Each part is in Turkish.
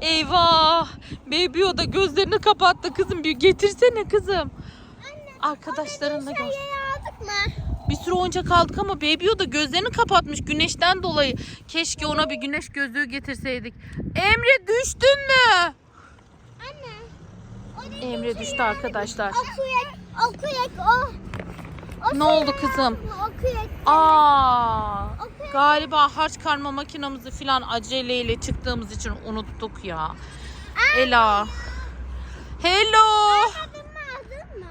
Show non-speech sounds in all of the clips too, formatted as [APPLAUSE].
Eyvah. Baby o da gözlerini kapattı kızım. Bir getirsene kızım. Arkadaşlarınla gör. Aldık mı? Bir sürü oyuncak aldık ama Baby o da gözlerini kapatmış güneşten dolayı. Keşke ona bir güneş gözlüğü getirseydik. Emre düştün mü? Anne. Emre şey düştü arkadaşlar. O kürek, o kürek, o. Ne oldu kızım? Aa, galiba harç karma makinamızı filan aceleyle çıktığımız için unuttuk ya. Ela. Hello.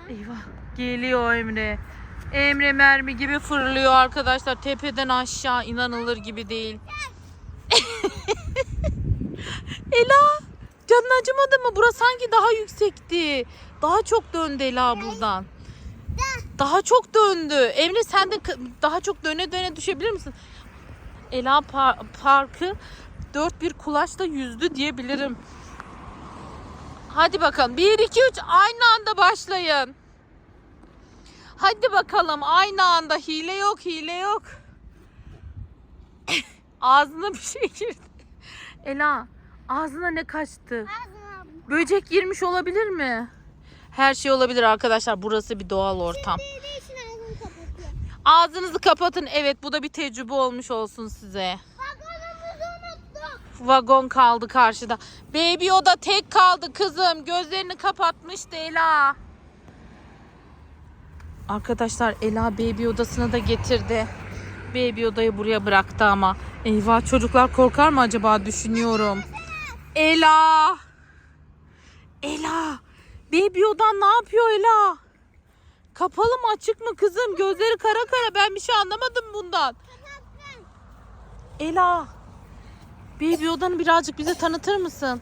Eyvah. Geliyor Emre. Emre mermi gibi fırlıyor arkadaşlar. Tepeden aşağı inanılır gibi değil. [LAUGHS] Ela. Canın acımadı mı? Burası sanki daha yüksekti. Daha çok döndü Ela buradan. Daha çok döndü. Emre sen de daha çok döne döne düşebilir misin? Ela par- parkı dört bir kulaçla yüzdü diyebilirim. Hadi bakalım. 1, 2, 3 aynı anda başlayın. Hadi bakalım aynı anda. Hile yok, hile yok. [LAUGHS] Ağzına bir şey girdi. Ela, ağzına ne kaçtı? Ağzına Böcek girmiş olabilir mi? Her şey olabilir arkadaşlar. Burası bir doğal ortam. Ağzınızı kapatın. Evet bu da bir tecrübe olmuş olsun size. Vagonumuzu unuttuk. Vagon kaldı karşıda. Baby o da tek kaldı kızım. Gözlerini kapatmıştı Ela. Arkadaşlar Ela baby odasına da getirdi. Baby odayı buraya bıraktı ama. Eyvah çocuklar korkar mı acaba düşünüyorum. Ela. Ela. Baby odan ne yapıyor Ela? Kapalı mı açık mı kızım? Gözleri kara kara. Ben bir şey anlamadım bundan. Ela. Baby odanı birazcık bize tanıtır mısın?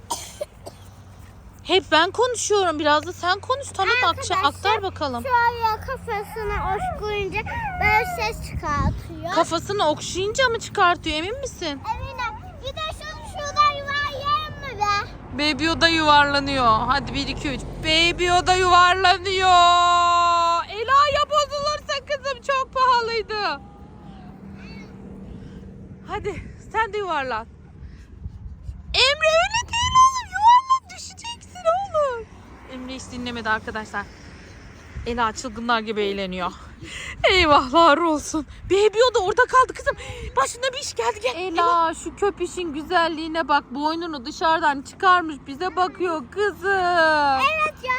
Hep ben konuşuyorum. Biraz da sen konuş. Tanıt Arkadaşlar, aktar bakalım. Şöyle kafasını oşkuyunca böyle ses çıkartıyor. Kafasını okşayınca mı çıkartıyor emin misin? Eminim. Bir de şunu şuradan yuvarlayayım mı be? Baby oda yuvarlanıyor. Hadi 1 2 3. Baby oda yuvarlanıyor. Ela'ya bozulursa kızım çok pahalıydı. Hadi sen de yuvarlan. Emre öyle değil oğlum. Yuvarlan düşeceksin oğlum. Emre hiç dinlemedi arkadaşlar. Ela çılgınlar gibi eğleniyor. Eyvahlar olsun. Baby o da orada kaldı kızım. Başına bir iş geldi gel. Ela şu köpüşün güzelliğine bak. Boynunu dışarıdan çıkarmış bize bakıyor kızım. Evet ya.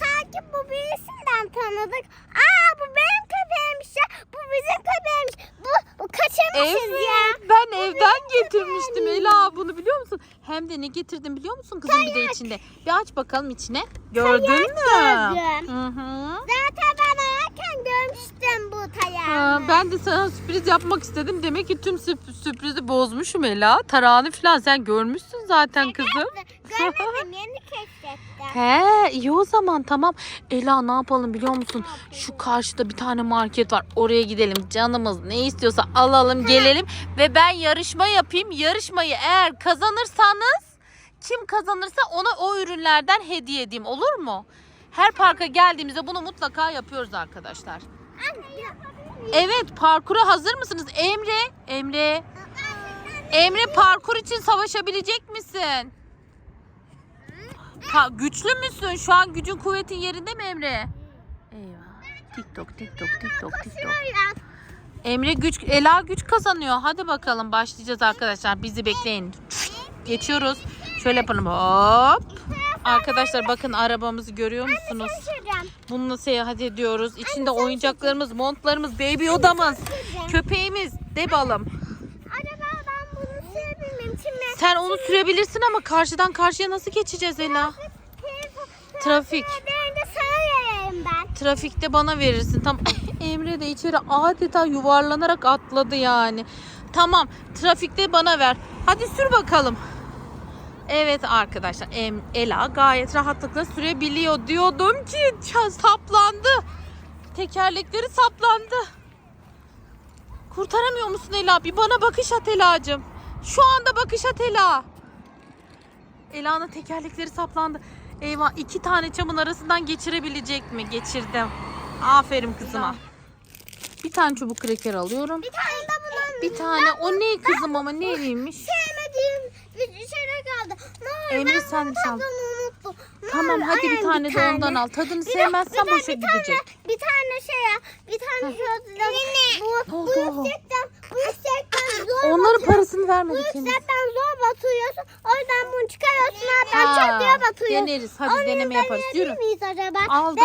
Sanki bu birisinden tanıdık. Aa bu benim köpeğimmiş ya. Bu bizim köpeğimiz. Bu, bu kaçırmışız ya. Evet ben evden getirmiştim Ela bunu biliyor musun? Hem de ne getirdim biliyor musun kızım bir de içinde. Bir aç bakalım içine. Gördün mü? gördüm. Hı hı. Zaten görmüştüm bu tayağı. Ha, ben de sana sürpriz yapmak istedim. Demek ki tüm sürp- sürprizi bozmuşum Ela. Tarağını falan sen görmüşsün zaten kızım. Görmedim yeni keşfettim. He iyi o zaman tamam. Ela ne yapalım biliyor musun? Şu karşıda bir tane market var. Oraya gidelim. Canımız ne istiyorsa alalım gelelim. Ve ben yarışma yapayım. Yarışmayı eğer kazanırsanız kim kazanırsa ona o ürünlerden hediye edeyim olur mu? Her parka geldiğimizde bunu mutlaka yapıyoruz arkadaşlar. Evet parkura hazır mısınız? Emre, Emre, Emre parkur için savaşabilecek misin? Ha, güçlü müsün? Şu an gücün kuvvetin yerinde mi Emre? Eyvah. TikTok, TikTok, TikTok, TikTok. Emre güç, Ela güç kazanıyor. Hadi bakalım başlayacağız arkadaşlar. Bizi bekleyin. Geçiyoruz. Şöyle yapalım. Hop. Arkadaşlar bakın arabamızı görüyor musunuz? Bununla seyahat ediyoruz. İçinde oyuncaklarımız, montlarımız, baby odamız, köpeğimiz, de balım. Acaba ben bunu sürebilmem için mi? Sen onu sürebilirsin ama karşıdan karşıya nasıl geçeceğiz Ela? Trafik. Nerede sana vereyim ben. Trafikte bana verirsin. Tam [COUGHS] Emre de içeri adeta yuvarlanarak atladı yani. Tamam. Trafikte bana ver. Hadi sür bakalım. Evet arkadaşlar Ela gayet rahatlıkla sürebiliyor diyordum ki saplandı. Tekerlekleri saplandı. Kurtaramıyor musun Ela? Bir bana bakış at Ela'cığım. Şu anda bakış at Ela. Ela'nın tekerlekleri saplandı. Eyvah iki tane çamın arasından geçirebilecek mi? Geçirdim. Aferin kızıma. Bir tane çubuk kreker alıyorum. Bir tane de bunun Bir tane o ne kızım ama neymiş? şey Emre sen de çal. Tadını unuttum. Tamam hadi bir tane de ondan al. Tadını Bir sevmezsen bir boşa bir tane- gidecek. Bir tane şey ya. Bir tane şöyle. Bu, bu yüksekten, bu yüksekten zor Onların batıyor. parasını Bu vermedik henüz. yüksekten zor batıyorsun. O yüzden bunu çıkarıyorsun. Hatta Ha, çatıya batıyorsun. deneriz. Hadi deneme yaparız. Yürü. acaba? Aldık.